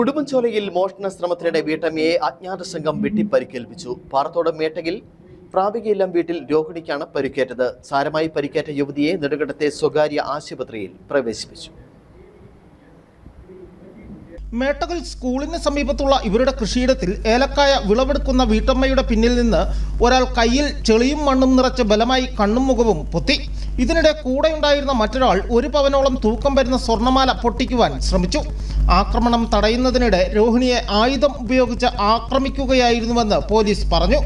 ഉടുമ്പൻചോലയിൽ മോഷണ ശ്രമത്തിനിടെ വീട്ടമ്മയെ അജ്ഞാത സംഘം വെട്ടിപ്പരിക്കേൽപ്പിച്ചു. പാറത്തോട് മേട്ടകിൽ പ്രാപികയില്ലം വീട്ടിൽ രോഹിണിക്കാണ് പരിക്കേറ്റത്. സാരമായി പരിക്കേറ്റ യുവതിയെ നെടുങ്കണ്ടത്തെ സ്വകാര്യ ആശുപത്രിയിൽ പ്രവേശിപ്പിച്ചു. മേട്ടകൽ സ്കൂളിന് സമീപത്തുള്ള ഇവരുടെ കൃഷിയിടത്തിൽ ഏലക്കായ വിളവെടുക്കുന്ന വീട്ടമ്മയുടെ പിന്നിൽ നിന്ന് ഒരാൾ കയ്യിൽ ചെളിയും മണ്ണും നിറച്ച് ബലമായി കണ്ണും മുഖവും പൊത്തി. ഇതിനിടെ കൂടെയുണ്ടായിരുന്ന മറ്റൊരാൾ ഒരു പവനോളം തൂക്കം വരുന്ന സ്വർണമാല പൊട്ടിക്കുവാൻ ശ്രമിച്ചു. ആക്രമണം തടയുന്നതിനിടെ രോഹിണിയെ ആയുധം ഉപയോഗിച്ച് ആക്രമിക്കുകയായിരുന്നുവെന്ന് പോലീസ് പറഞ്ഞു.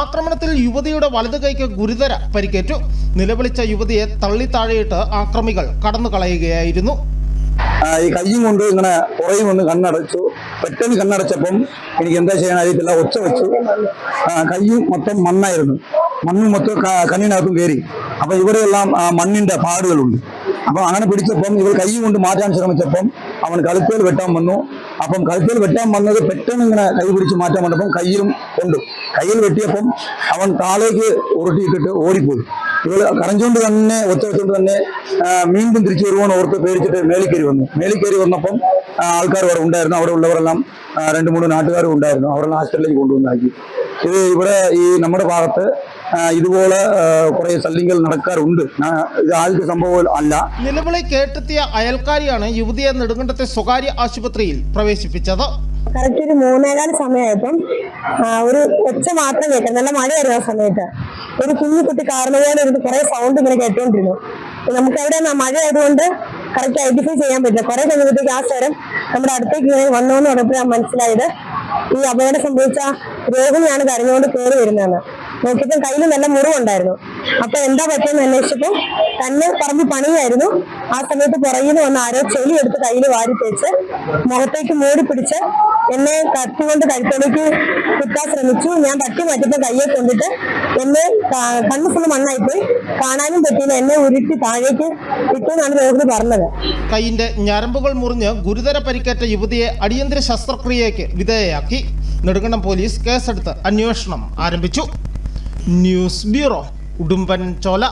ആക്രമണത്തിൽ യുവതിയുടെ വലതു കൈക്ക് ഗുരുതര പരിക്കേറ്റു. നിലവിളിച്ച യുവതിയെ തള്ളി താഴെയിട്ട് ആക്രമികൾ കടന്നു കളയുകയായിരുന്നു ഈ കയ്യും കൊണ്ട് ഇങ്ങനെ പുറയും ഒന്ന് കണ്ണടച്ചു. പെട്ടെന്ന് കണ്ണടച്ചപ്പം എനിക്ക് എന്താ ചെയ്യാൻ അറിയത്തില്ല. ഒച്ച വെച്ചു. കയ്യും മൊത്തം മണ്ണായിരുന്നു. മണ്ണ് മൊത്തം കണ്ണിനകത്തും കയറി. അപ്പൊ ഇവിടെയെല്ലാം മണ്ണിന്റെ പാടുകളുണ്ട്. അപ്പൊ അങ്ങനെ പിടിച്ചപ്പം ഇവർ കൈ കൊണ്ട് മാറ്റാൻ ശ്രമിച്ചപ്പം അവൻ കഴുത്തേൽ വെട്ടാൻ വന്നു അപ്പം കഴുത്തേൽ വെട്ടാൻ വന്നത് പെട്ടെന്ന് ഇങ്ങനെ കൈ പിടിച്ച് മാറ്റാൻ വന്നപ്പം കയ്യിലും ഉണ്ട് കയ്യിൽ വെട്ടിയപ്പം അവൻ താഴേക്ക് ഉരുട്ടിയിട്ടിട്ട് ഓടിപ്പോയി ഇവള് കരഞ്ഞുകൊണ്ട് തന്നെ ഒച്ച വെച്ചുകൊണ്ട് തന്നെ ആ, വീണ്ടും തിരിച്ചു വരുവാൻ ഓർത്ത് പേടിച്ചിട്ട് മേലിക്കേരി വന്നു മേലിക്കേരി വന്നപ്പം ആ, ആൾക്കാർ അവിടെ ഉണ്ടായിരുന്നു അവിടെ ഉള്ളവരെല്ലാം ആ, രണ്ട് മൂന്ന് നാട്ടുകാരും ഉണ്ടായിരുന്നു അവരെല്ലാം ഹോസ്പിറ്റലിലേക്ക് കൊണ്ടുവന്നാക്കി ഇത് ഇവിടെ ഈ നമ്മുടെ ഭാഗത്ത് ഇതുപോലെ കുറെ ശല്യങ്ങൾ നടക്കാറുണ്ട്. ആ, ഇത് ആദ്യത്തെ സംഭവം അല്ല. നിലവിളി കേട്ടെത്തിയ അയൽക്കാരിയാണ് യുവതിയെ നെടുങ്കണ്ടത്തെ സ്വകാര്യ ആശുപത്രിയിൽ പ്രവേശിപ്പിച്ചത്. കറക്റ്റ് ഒരു മൂന്നേകാൽ സമയമായപ്പം ഒരു ഒച്ച മാത്രം കേൾക്കാം നല്ല മഴയായിരുന്നു ആ സമയത്ത്. ഒരു കുഞ്ഞു കുട്ടി കാരണ പോലെ ഒരു കുറെ സൗണ്ട് ഇങ്ങനെ കേട്ടോണ്ടിരുന്നു. നമുക്ക് അവിടെ മഴ ആയതുകൊണ്ട് കറക്റ്റ് ഐഡന്റിഫൈ ചെയ്യാൻ പറ്റില്ല. കുറെ സമയത്തേക്ക് ആ സ്വരം നമ്മുടെ അടുത്തേക്ക് ഇങ്ങനെ വന്നു എന്ന് പറഞ്ഞപ്പോഴാണ് മനസ്സിലായത്. ഈ അപകടം സംഭവിച്ച രോഹിണിയാണ് കരഞ്ഞുകൊണ്ട് കയറി വരുന്നതെന്ന്. നോക്കിയപ്പോൾ കയ്യിൽ നല്ല മുറിവുണ്ടായിരുന്നു. അപ്പൊ എന്താ പറ്റിയെന്ന് അന്വേഷിച്ചപ്പോൾ തന്നെ പറമ്പ് പണിയായിരുന്നു. ആ സമയത്ത് പുറകിൽ നിന്ന് വന്ന് ആരോ ചെളി എടുത്ത് കയ്യിൽ വാരി തേച്ച് മുഖത്തേക്ക് മൂടി പിടിച്ച് എന്നെ കത്തി കൊണ്ട് കഴുത്തിലേക്ക് കുത്താൻ ശ്രമിച്ചു. ഞാൻ തട്ടി മാറ്റിയപ്പോൾ കയ്യെ കൊണ്ടിട്ട് എന്നെ കണ്ണു ഫുള്ള് മണ്ണായിപ്പോയി കാണാനും പറ്റിയില്ല. എന്നെ ഉരുട്ടി താഴേക്ക് ഇട്ടു എന്നാണ് രോഹിണി പറഞ്ഞത്. കൈയിന്റെ ഞരമ്പുകൾ മുറിഞ്ഞ് ഗുരുതര പരിക്കേറ്റ യുവതിയെ അടിയന്തര ശസ്ത്രക്രിയയ്ക്ക് വിധേയയാക്കി. നെടുങ്കണ്ടം പോലീസ് കേസെടുത്ത് അന്വേഷണം ആരംഭിച്ചു. News bureau Udumbanchola.